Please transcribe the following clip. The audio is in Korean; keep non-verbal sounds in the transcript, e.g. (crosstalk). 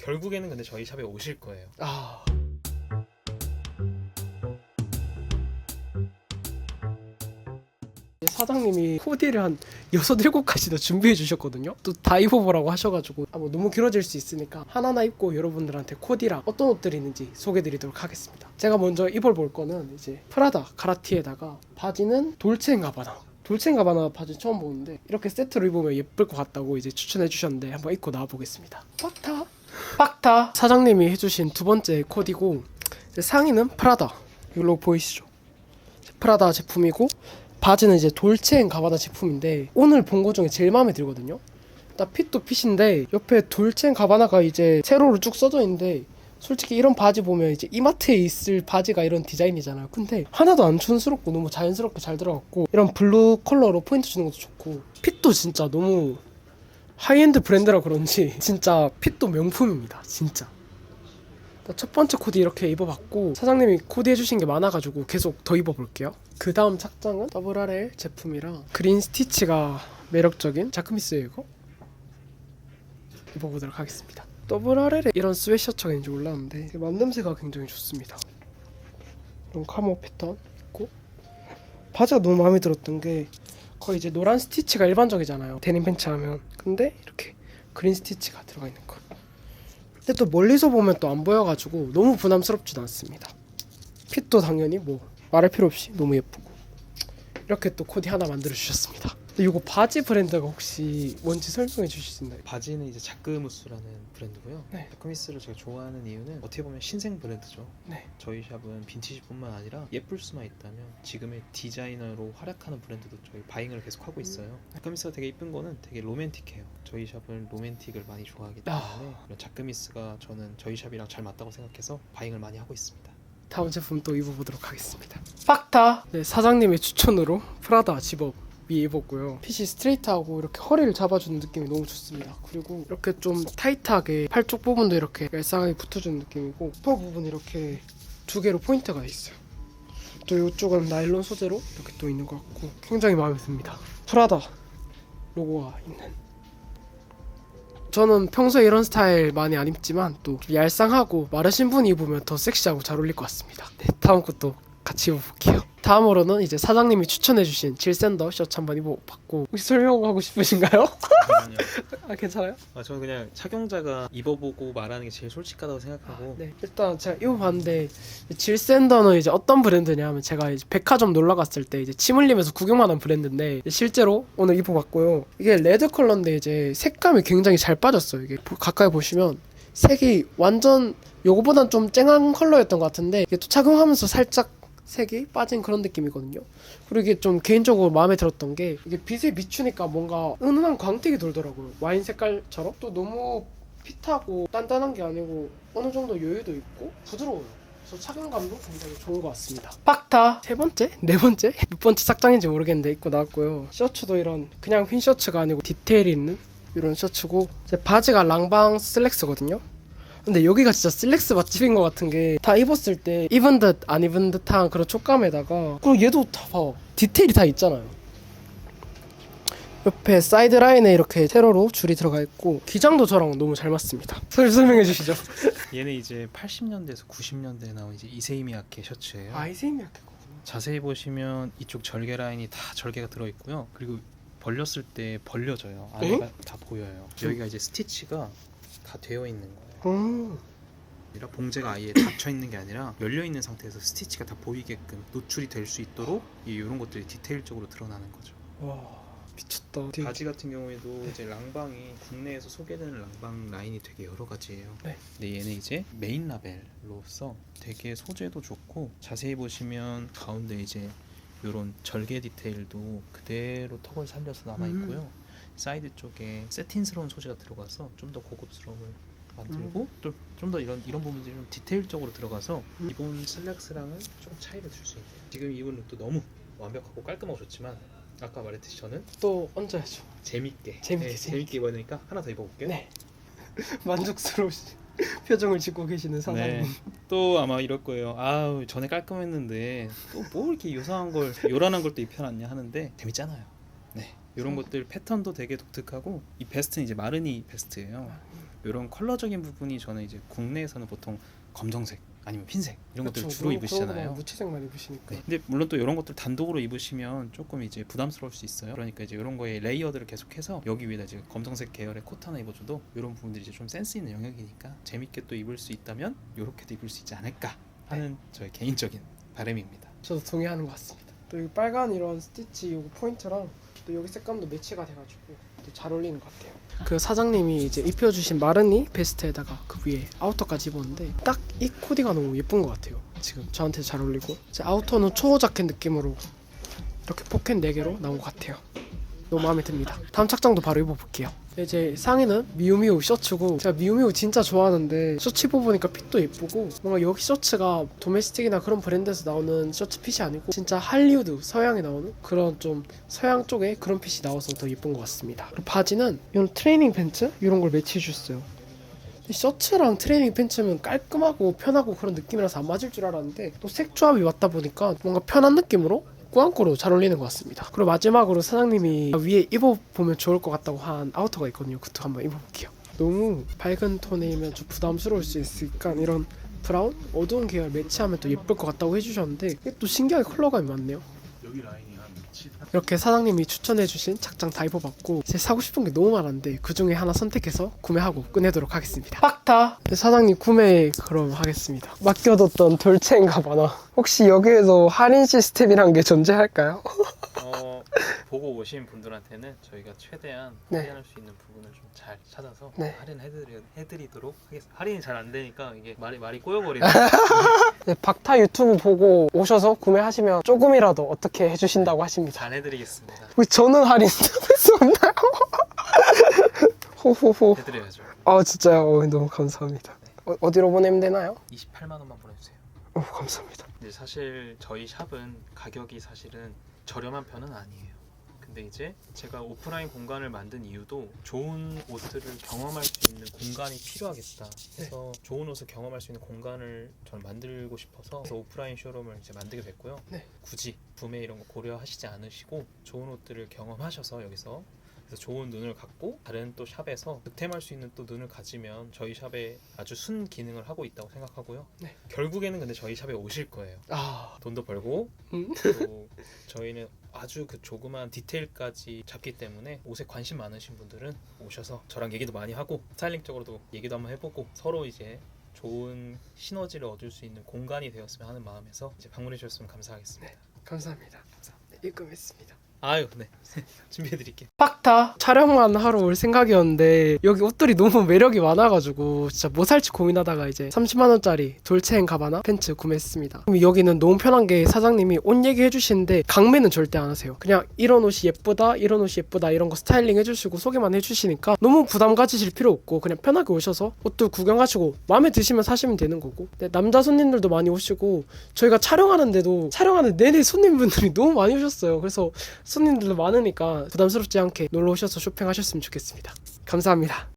결국에는 근데 저희 샵에 오실 거예요. 아. 사장님이 코디를 한 여섯 일곱 가지나 준비해 주셨거든요. 또다 입어보라고 하셔가지고 아, 뭐 너무 길어질 수 있으니까 하나하나 입고 여러분들한테 코디랑 어떤 옷들이 있는지 소개드리도록 하겠습니다. 제가 먼저 입어볼 거는 이제 프라다 가라티에다가 바지는 돌체인가바나 돌체인가바나 바지 처음 보는데 이렇게 세트로 입으면 예쁠 것 같다고 이제 추천해 주셨는데 한번 입고 나와 보겠습니다. 빡타 빡타 사장님이 해주신 두 번째 코디고 상의는 프라다 이걸로 보이시죠? 프라다 제품이고 바지는 이제 돌체앤가바나 제품인데 오늘 본 거 중에 제일 마음에 들거든요. 딱 핏도 핏인데 옆에 돌체앤가바나가 이제 세로로 쭉 써져 있는데 솔직히 이런 바지 보면 이제 이마트에 있을 바지가 이런 디자인이잖아요. 근데 하나도 안 촌스럽고 너무 자연스럽게 잘 들어갔고 이런 블루 컬러로 포인트 주는 것도 좋고 핏도 진짜 너무 하이엔드 브랜드라 그런지 (laughs) 진짜 핏도 명품입니다. 진짜. 첫 번째 코디 이렇게 입어봤고 사장님이 코디 해주신 게 많아가지고 계속 더 입어볼게요. 그 다음 착장은 더블 RL 제품이랑 그린 스티치가 매력적인 자크미스예요 이거. 입어보도록 하겠습니다. 더블 RL에 이런 스웨셔츠가 있는지 몰랐는데 만듦새가 굉장히 좋습니다. 이런 카모 패턴 있고 바지가 너무 마음에 들었던 게 거의 이제 노란 스티치가 일반적이잖아요. 데님 팬츠 하면 근데 이렇게 그린 스티치가 들어가 있는 거. 근데 또 멀리서 보면 또 안 보여가지고 너무 부담스럽지도 않습니다. 핏도 당연히 뭐 말할 필요 없이 너무 예쁘고 이렇게 또 코디 하나 만들어 주셨습니다. 이거 바지 브랜드가 혹시 뭔지 설명해 주실 수 있나요? 바지는 이제 자크무스라는 브랜드고요. 네. 자크미스를 제가 좋아하는 이유는 어떻게 보면 신생 브랜드죠. 네. 저희 샵은 빈티지뿐만 아니라 예쁠 수만 있다면 지금의 디자이너로 활약하는 브랜드도 저희 바잉을 계속 하고 있어요. 자크미스가 되게 이쁜 거는 되게 로맨틱해요. 저희 샵은 로맨틱을 많이 좋아하기 때문에 아. 이런 자크미스가 저는 저희 샵이랑 잘 맞다고 생각해서 바잉을 많이 하고 있습니다. 다음 제품 또 입어보도록 하겠습니다. 빡타 네, 사장님의 추천으로 프라다 집업 위에 입었고요. 핏이 스트레이트하고 이렇게 허리를 잡아주는 느낌이 너무 좋습니다. 그리고 이렇게 좀 타이트하게 팔쪽 부분도 이렇게 얄쌍하게 붙어주는 느낌이고 스퍼 부분 이렇게 두 개로 포인트가 있어요. 또 이쪽은 나일론 소재로 이렇게 또 있는 것 같고 굉장히 마음에 듭니다. 프라다 로고가 있는 저는 평소에 이런 스타일 많이 안 입지만 또좀 얄쌍하고 마르신 분이 입으면 더 섹시하고 잘 어울릴 것 같습니다. 네, 다음 것도 같이 입어볼게요. 다음으로는 이제 사장님이 추천해주신 질샌더 셔츠 한번 입어봤고 혹시 설명하고 싶으신가요? 아니요. (laughs) 아 괜찮아요? 아, 저는 그냥 착용자가 입어보고 말하는 게 제일 솔직하다고 생각하고 네 일단 제가 입어봤는데 질샌더는 이제 어떤 브랜드냐 하면 제가 이제 백화점 놀러 갔을 때 이제 침 흘리면서 구경만 한 브랜드인데 실제로 오늘 입어봤고요 이게 레드 컬러인데 이제 색감이 굉장히 잘 빠졌어요 이게 보- 가까이 보시면 색이 완전 요거보단 좀 쨍한 컬러였던 것 같은데 이게 또 착용하면서 살짝 색이 빠진 그런 느낌이거든요. 그리고 이게 좀 개인적으로 마음에 들었던 게 이게 빛에 비추니까 뭔가 은은한 광택이 돌더라고요. 와인 색깔처럼 또 너무 핏하고 단단한 게 아니고 어느 정도 여유도 있고 부드러워요. 그래서 착용감도 굉장히 좋은 것 같습니다. 빡타 세 번째, 네 번째, (laughs) 몇 번째 착장인지 모르겠는데 입고 나왔고요. 셔츠도 이런 그냥 흰 셔츠가 아니고 디테일이 있는 이런 셔츠고 제 바지가 랑방 슬랙스거든요. 근데 여기가 진짜 슬랙스 맛집인 것 같은 게 다 입었을 때 입은 듯 안 입은 듯한 그런 촉감에다가 그리고 얘도 다 봐. 디테일이 다 있잖아요. 옆에 사이드 라인에 이렇게 세로로 줄이 들어가 있고 기장도 저랑 너무 잘 맞습니다. (laughs) 설- 설명해 주시죠. (laughs) 얘는 이제 80년대에서 90년대에 나온 이제 이세이미 야케 셔츠예요. 아이세임이 약간 자세히 보시면 이쪽 절개 라인이 다 절개가 들어 있고요. 그리고 벌렸을 때 벌려져요. 안에가 다 보여요. 여기가 이제 스티치가 다 되어 있는 거예요. 음. 아니라 봉제가 아예 닫혀 있는 게 아니라 열려 있는 상태에서 스티치가 다 보이게끔 노출이 될 수 있도록 이 이런 것들이 디테일적으로 드러나는 거죠. 와 미쳤다. 되게- 바지 같은 경우에도 이제 랑방이 국내에서 소개되는 랑방 라인이 되게 여러 가지예요. 네. 근데 얘는 이제 메인 라벨로서 되게 소재도 좋고 자세히 보시면 가운데 이제 이런 절개 디테일도 그대로 턱을 살려서 남아 있고요. 사이드 쪽에 세틴스러운 소재가 들어가서 좀 더 고급스러움을 만들고 또좀더 이런 이런 부분들이 좀 디테일적으로 들어가서 음. 기본 슬랙스랑은 좀 차이를 줄 수 있네요. 지금 입은 룩도 너무 완벽하고 깔끔하고 좋지만 아까 말했듯이 저는 또 얹어야죠. 재밌게 재밌게, 네, 재밌게 입어야 하나 더 입어볼게요. 네. (laughs) 만족스러우신 (laughs) 표정을 짓고 계시는 사장님. 네. 또 아마 이럴 거예요. 아우 전에 깔끔했는데 또 뭐 이렇게 요상한 걸 요란한 걸 또 입혀놨냐 하는데 재밌잖아요. 네. 이런 것들 패턴도 되게 독특하고 이 베스트는 이제 마르니 베스트예요. 이런 컬러적인 부분이 저는 이제 국내에서는 보통 검정색 아니면 흰색 이런 것들 을 그쵸, 주로 그런- 그런 입으시잖아요. 무채색만 입으시니까. 네. 근데 물론 또 이런 것들 단독으로 입으시면 조금 이제 부담스러울 수 있어요. 그러니까 이제 이런 거에 레이어드를 계속해서 여기 위에다 이제 검정색 계열의 코트 하나 입어줘도 이런 부분들이 이제 좀 센스 있는 영역이니까 재밌게 또 입을 수 있다면 이렇게도 입을 수 있지 않을까 하는 저의 개인적인 바람입니다. 저도 동의하는 것 같습니다. 또 이 빨간 이런 스티치 요거 포인트랑 또 여기 색감도 매치가 돼가지고 또잘 어울리는 것 같아요. 그 사장님이 이제 입혀주신 마르니 베스트에다가 그 위에 아우터까지 입었는데 딱 이 코디가 너무 예쁜 것 같아요. 지금 저한테 잘 어울리고 아우터는 초호 자켓 느낌으로 이렇게 포켓 4개로 나온 것 같아요. 너무 마음에 듭니다. 다음 착장도 바로 입어볼게요. 이제 상의는 미우미우 셔츠고 제가 미우미우 진짜 좋아하는데 셔츠 입어보니까 핏도 예쁘고 뭔가 여기 셔츠가 도메스틱이나 그런 브랜드에서 나오는 셔츠 핏이 아니고 진짜 할리우드 서양에 나오는 그런 좀 서양 쪽에 그런 핏이 나와서 더 예쁜 것 같습니다. 그리고 바지는 이런 트레이닝 팬츠 이런 걸 매치해 주셨어요. 근데 셔츠랑 트레이닝 팬츠면 깔끔하고 편하고 그런 느낌이라서 안 맞을 줄 알았는데 또 색 조합이 맞다 보니까 뭔가 편한 느낌으로 꾸안꾸로 잘 어울리는 것 같습니다. 그리고 마지막으로 사장님이 위에 입어보면 좋을 것 같다고 한 아우터가 있거든요. 그것도 한번 입어볼게요. 너무 밝은 톤이면 좀 부담스러울 수 있으니까 이런 브라운? 어두운 계열 매치하면 또 예쁠 것 같다고 해주셨는데 또 신기하게 컬러감이 많네요. 여기 라인이 한 미치 이렇게 사장님이 추천해주신 착장 다 입어봤고 이제 사고 싶은 게 너무 많은데 그 중에 하나 선택해서 구매하고 끝내도록 하겠습니다. 빡다 사장님 구매 그럼 하겠습니다. 맡겨뒀던 돌체인가 봐나 혹시 여기에서 할인 시스템이란 게 존재할까요? (laughs) 어, 보고 오신 분들한테는 저희가 최대한 네. 할인할 수 있는 부분을 좀 잘 찾아서 네. 할인해드리, 해드리도록 하겠습니다. 할인이 잘 안 되니까 이게 말이 말이 꼬여버리네. (laughs) 네, 박타 유튜브 보고 오셔서 구매하시면 조금이라도 어떻게 해주신다고 하십니다. 잘 해드리겠습니다. 왜 저는 할인 해줄 수 없나요? (laughs) 호호호. 해드려야죠. 아 진짜요? 어, 너무 감사합니다. 어, 어디로 보내면 되나요? 28만 원만 보내주세요. 오 감사합니다. 근데 사실 저희 샵은 가격이 사실은 저렴한 편은 아니에요. 근데 이제 제가 오프라인 공간을 만든 이유도 좋은 옷들을 경험할 수 있는 공간이 필요하겠다 해서 좋은 옷을 경험할 수 있는 공간을 저는 만들고 싶어서 그래서 오프라인 쇼룸을 이제 만들게 됐고요. 네. 굳이 구매 이런 거 고려하시지 않으시고 좋은 옷들을 경험하셔서 여기서 그래서 좋은 눈을 갖고 다른 또 샵에서 득템할 수 있는 또 눈을 가지면 저희 샵에 아주 순 기능을 하고 있다고 생각하고요. 네. 결국에는 근데 저희 샵에 오실 거예요. 아 돈도 벌고 음. 또 저희는 아주 그 조그만 디테일까지 잡기 때문에 옷에 관심 많으신 분들은 오셔서 저랑 얘기도 많이 하고 스타일링적으로도 얘기도 한번 해보고 서로 이제 좋은 시너지를 얻을 수 있는 공간이 되었으면 하는 마음에서 이제 방문해 주셨으면 감사하겠습니다. 감사합니다. 네, 입금했습니다. 아유, 네. (laughs) 준비해 드릴게요. 빡타 촬영만 하러 올 생각이었는데 여기 옷들이 너무 매력이 많아가지고 진짜 뭐 살지 고민하다가 이제 30만 원짜리 돌체인 가바나 팬츠 구매했습니다. 그럼 여기는 너무 편한 게 사장님이 옷 얘기해 주시는데 강매는 절대 안 하세요. 그냥 이런 옷이 예쁘다, 이런 옷이 예쁘다 이런 거 스타일링 해주시고 소개만 해주시니까 너무 부담 가지실 필요 없고 그냥 편하게 오셔서 옷도 구경하시고 마음에 드시면 사시면 되는 거고. 근데 남자 손님들도 많이 오시고 저희가 촬영하는데도 촬영하는 내내 손님분들이 너무 많이 오셨어요. 그래서 손님들도 많으니까 부담스럽지 않게 놀러 오셔서 쇼핑하셨으면 좋겠습니다. 감사합니다.